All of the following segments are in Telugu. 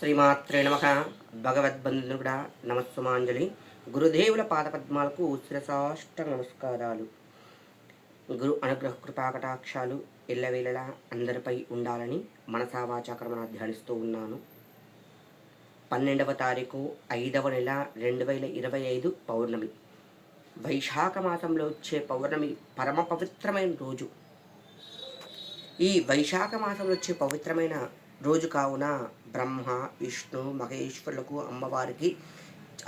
శ్రీమాత్రే నమ. భగవద్బంధుడా నమస్సుమాంజలి. గురుదేవుల పాదపద్మాలకు శిరసాష్ట నమస్కారాలు గురు అనుగ్రహ కృపాకటాక్షాలు ఎల్లవేళలా అందరిపై ఉండాలని మనసావాచాకరమణ ధ్యానిస్తూ ఉన్నాను. పన్నెండవ తారీఖు ఐదవ నెల రెండు వేల ఇరవై ఐదు పౌర్ణమి. వైశాఖ మాసంలో వచ్చే పౌర్ణమి పరమ పవిత్రమైన రోజు. ఈ వైశాఖ మాసంలో వచ్చే పవిత్రమైన రోజు కావున బ్రహ్మ విష్ణు మహేశ్వరులకు అమ్మవారికి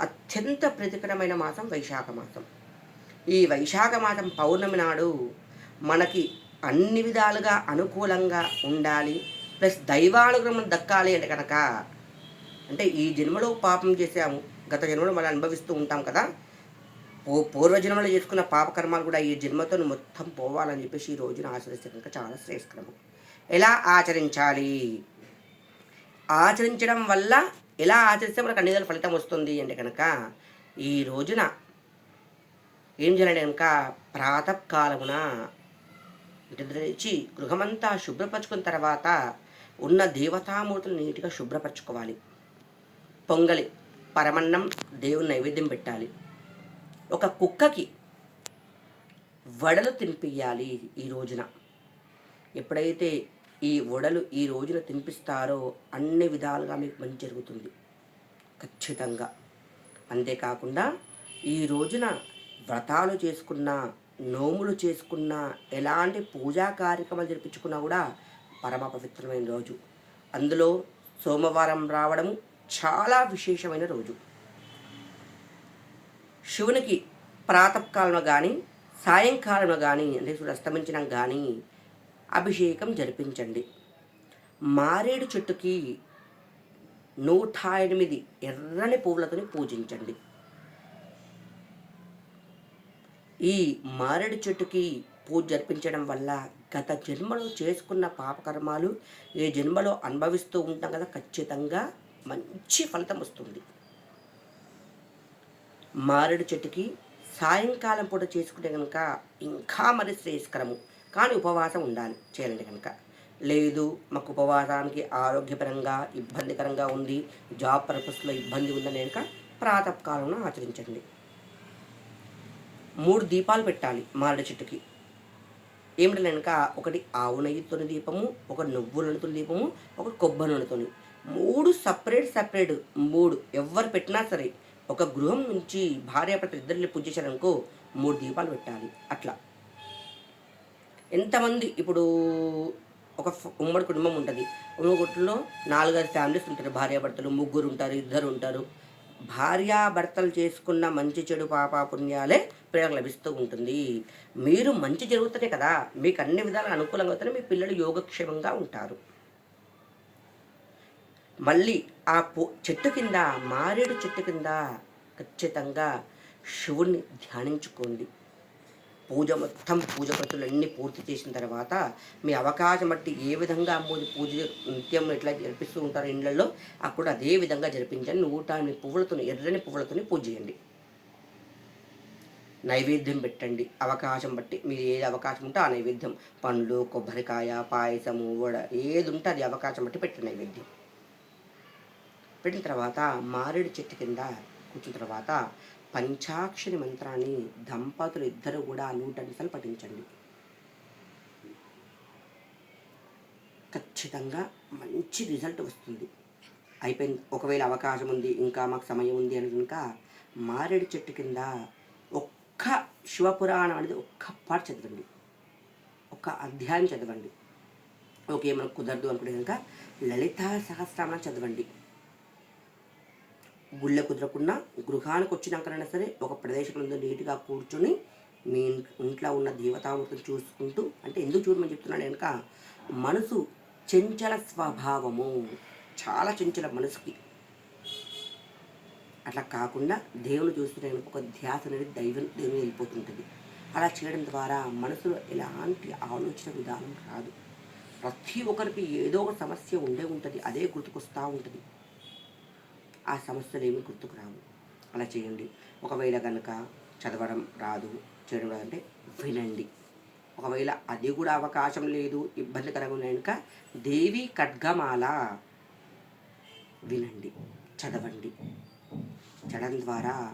అత్యంత ప్రతికరమైన మాసం వైశాఖ మాసం. ఈ వైశాఖ మాసం పౌర్ణమి నాడు మనకి అన్ని విధాలుగా అనుకూలంగా ఉండాలి ప్లస్ దైవానుగ్రహం దక్కాలి అంటే కనుక అంటే ఈ జన్మలో పాపం చేసాము గత జన్మలో మనం అనుభవిస్తూ ఉంటాం కదా పూ పూర్వజన్మలో చేసుకున్న పాపకర్మాలు కూడా ఈ జన్మతో మొత్తం పోవాలని చెప్పేసి ఈ రోజున ఆచరిస్తే కనుక చాలా శ్రేయస్కరము. ఎలా ఆచరించాలి? ఆచరించడం వల్ల ఎలా ఆచరిస్తే మనకు అన్ని విధాల ఫలితం వస్తుంది అంటే కనుక ఈ రోజున ఏం చేయాలంటే కనుక ప్రాతకాలమున నిద్రించి గృహమంతా శుభ్రపరచుకున్న తర్వాత ఉన్న దేవతామూర్తులు నీట్గా శుభ్రపరచుకోవాలి. పొంగలి పరమన్నం దేవుని నైవేద్యం పెట్టాలి. ఒక కుక్కకి వడలు తినిపియాలి ఈ రోజున. ఎప్పుడైతే ఈ వడలు ఈ రోజున తినిపిస్తారో అన్ని విధాలుగా మీకు మంచి జరుగుతుంది. ఖచ్చితంగా. అంతేకాకుండా ఈ రోజున వ్రతాలు చేసుకున్న నోములు చేసుకున్న ఎలాంటి పూజా కార్యక్రమాలు జరిపించుకున్నా కూడా పరమ పవిత్రమైన రోజు. అందులో సోమవారం రావడం చాలా విశేషమైన రోజు. శివునికి ప్రాతకాలంలో కానీ సాయంకాలంలో కానీ అంటే సూర్యుడు అస్తమించడం కానీ అభిషేకం జరిపించండి. మారేడు చెట్టుకి నూట ఎనిమిది ఎర్రని పువ్వులతోని పూజించండి. ఈ మారేడు చెట్టుకి పూజ జరిపించడం వల్ల గత జన్మలో చేసుకున్న పాపకర్మాలు ఏ జన్మలో అనుభవిస్తూ ఉంటాం కదా ఖచ్చితంగా మంచి ఫలితం వస్తుంది. మారేడు చెట్టుకి సాయంకాలం పూట చేసుకుంటే కనుక ఇంకా మరి శ్రేయస్కరము. కానీ ఉపవాసం ఉండాలి చేయాలంటే కనుక. లేదు మాకు ఉపవాసానికి ఆరోగ్యపరంగా ఇబ్బందికరంగా ఉంది జాబ్ పర్పస్లో ఇబ్బంది ఉందని కనుక ప్రాతకాలంలో ఆచరించండి. మూడు దీపాలు పెట్టాలి మారడి చెట్టుకి. ఏమిటనక కనుక ఒకటి ఆవు నెయ్యితోని దీపము ఒక నువ్వుల నూనెతోని దీపము ఒక కొబ్బరి నూనెతోని. మూడు సపరేట్ సపరేట్ మూడు ఎవరు పెట్టినా సరే ఒక గృహం నుంచి భార్యాభర్త ఇద్దరిని పూజ చేయాలనుకో మూడు దీపాలు పెట్టాలి. అట్లా. ఎంతమంది ఇప్పుడు ఒక ఉమ్మడి కుటుంబం ఉంటుంది. ఉమ్మడి కుటుంబంలో నాలుగైదు ఫ్యామిలీస్ ఉంటారు. భార్యాభర్తలు ముగ్గురు ఉంటారు ఇద్దరు ఉంటారు. భార్యాభర్తలు చేసుకున్న మంచి చెడు పాపాపుణ్యాలే పిల్లలకు లభిస్తూ ఉంటుంది. మీరు మంచి జరుగుతూనే కదా. మీకు అన్ని విధాలుగా అనుకూలంగా అవుతానే మీ పిల్లలు యోగక్షేమంగా ఉంటారు. మళ్ళీ ఆ చెట్టు కింద మారేడు చెట్టు కింద ఖచ్చితంగా శివుణ్ణి ధ్యానించుకోండి. పూజ మొత్తం పూజ పత్రులన్నీ పూర్తి చేసిన తర్వాత మీ అవకాశం బట్టి ఏ విధంగా అమ్మోది పూజ నిత్యం ఎట్లా జరిపిస్తూ ఉంటారు ఇండ్లలో అప్పుడు అదే విధంగా జరిపించండి. నూట ఎనిమిది పువ్వులతో ఎర్రని పువ్వులతో పూజ చేయండి. నైవేద్యం పెట్టండి. అవకాశం బట్టి మీరు ఏది అవకాశం ఉంటే ఆ నైవేద్యం. పండ్లు కొబ్బరికాయ పాయసము వడ ఏది ఉంటే అది అవకాశం బట్టి పెట్టండి నైవేద్యం. పెట్టిన తర్వాత మారేడు చెట్టు కింద కూర్చున్న తర్వాత పంచాక్షరి మంత్రాన్ని దంపతులు ఇద్దరు కూడా నూట నిమిషాలు పఠించండి. ఖచ్చితంగా మంచి రిజల్ట్ వస్తుంది. అయిపోయింది. ఒకవేళ అవకాశం ఉంది ఇంకా మాకు సమయం ఉంది అని కనుక మారేడు చెట్టు కింద ఒక్క శివపురాణం అనేది ఒక్క పాట చదవండి. ఒక్క అధ్యాయం చదవండి. ఓకే మనకు కుదరదు అనుకుంటే కనుక లలితా సహస్రామం చదవండి. గుళ్ళ కుదరకుండా గృహానికి వచ్చినాకనైనా సరే ఒక ప్రదేశంలో నీట్గా కూర్చొని మీ ఇంట్లో ఉన్న దేవతామూర్తిని చూసుకుంటూ అంటే ఎందుకు చూడమని చెప్తున్నాను కనుక మనసు చెంచల స్వభావము. చాలా చెంచల మనసుకి. అట్లా కాకుండా దేవుని చూస్తుంటే ఒక ధ్యాస అనేది దైవం దేవుని వెళ్ళిపోతుంటుంది. అలా చేయడం ద్వారా మనసులో ఎలాంటి ఆలోచన విధానం రాదు. ప్రతి ఒక్కరికి ఏదో ఒక సమస్య ఉండే ఉంటుంది. అదే గుర్తుకొస్తూ ఉంటుంది. ఆ సమస్యలు ఏమీ గుర్తుకు రావు. అలా చేయండి. ఒకవేళ కనుక చదవడం రాదు చేయడం రాదంటే వినండి. ఒకవేళ అది కూడా అవకాశం లేదు ఇబ్బందికరంగా కనుక దేవి ఖడ్గమాల వినండి చదవండి. చదవడం ద్వారా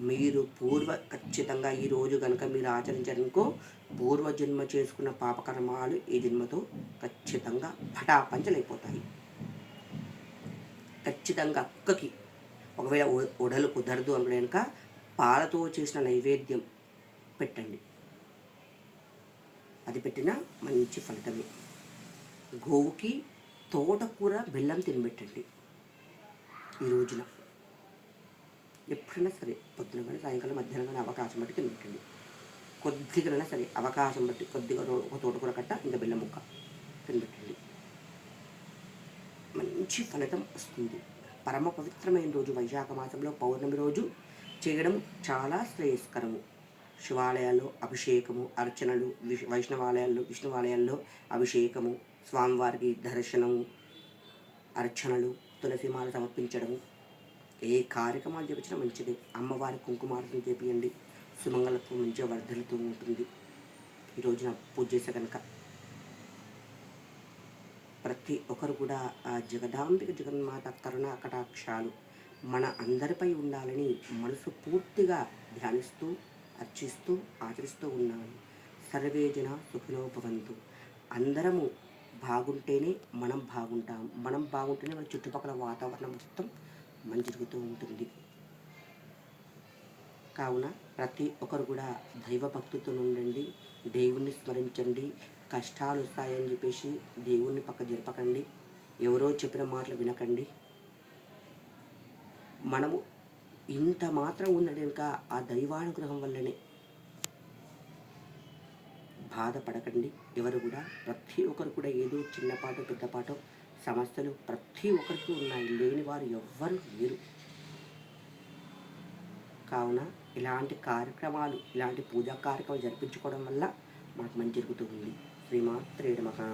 మీరు పూర్వ ఖచ్చితంగా ఈ రోజు కనుక మీరు ఆచరించారనుకో పూర్వజన్మ చేసుకున్న పాపకర్మాలు ఈ జన్మతో ఖచ్చితంగా పటాపంచలైపోతాయి ఖచ్చితంగా కుక్కకి ఒకవేళ ఉడలు కుదరదు అనుకునే కనుక పాలతో చేసిన నైవేద్యం పెట్టండి. అది పెట్టినా మంచి ఫలితమే. గోవుకి తోటకూర బెల్లం తినబెట్టండి ఈ రోజున ఎప్పుడైనా సరే పొద్దున కానీ సాయంకాలం మధ్యాహ్నం కానీ అవకాశం బట్టి తినబెట్టండి కొద్దిగా సరే అవకాశం బట్టి కొద్దిగా ఒక తోటకూర కట్ట ఇంకా బెల్లం ముక్క తినబెట్టండి మంచి ఫలితం వస్తుంది. పరమ పవిత్రమైన రోజు వైశాఖ మాసంలో పౌర్ణమి రోజు చేయడం చాలా శ్రేయస్కరము. శివాలయాల్లో అభిషేకము అర్చనలు విష్- వైష్ణవాలయాల్లో విష్ణువాలయాల్లో అభిషేకము స్వామివారికి దర్శనము అర్చనలు తులసిమాల సమర్పించడము. ఏ కార్యక్రమాలు చేపించినా మంచిది. అమ్మవారి కుంకుమార్తన చేపియండి. సుమంగళత్వం మంచిగా వర్ధలుతూ ఉంటుంది. ఈరోజున పూజ చేసే కనుక ప్రతి ఒక్కరు కూడా ఆ జగదాంబిక జగన్మాత కరుణ కటాక్షాలు మన అందరిపై ఉండాలని మనసు పూర్తిగా ధ్యానిస్తూ అర్చిస్తూ ఆచరిస్తూ ఉన్నాను. సర్వేజన సుఖినో భవంతు అందరము బాగుంటేనే మనం బాగుంటాం. మనం బాగుంటేనే మన చుట్టుపక్కల వాతావరణం మొత్తం మంచి జరుగుతూ ఉంటుంది. కావున ప్రతి ఒక్కరు కూడా దైవ భక్తితో ఉండండి దేవుణ్ణి స్మరించండి కష్టాలు వస్తాయని చెప్పేసి దేవుణ్ణి పక్క జరపకండి. ఎవరో చెప్పిన మాటలు వినకండి. మనము ఇంత మాత్రం ఉన్నది ఇంకా ఆ దైవానుగ్రహం వల్లనే బాధపడకండి. ఎవరు కూడా ప్రతి ఒక్కరు కూడా ఏదో చిన్నపాటు పెద్దపాటో సమస్యలు ప్రతి ఒక్కరికి ఉన్నాయి. లేని వారు ఎవ్వరు లేరు. కావున ఇలాంటి కార్యక్రమాలు ఇలాంటి పూజా కార్యక్రమాలు జరిపించుకోవడం వల్ల మనకు మంచి జరుగుతుంది. శ్రీమాత్రేడు మహా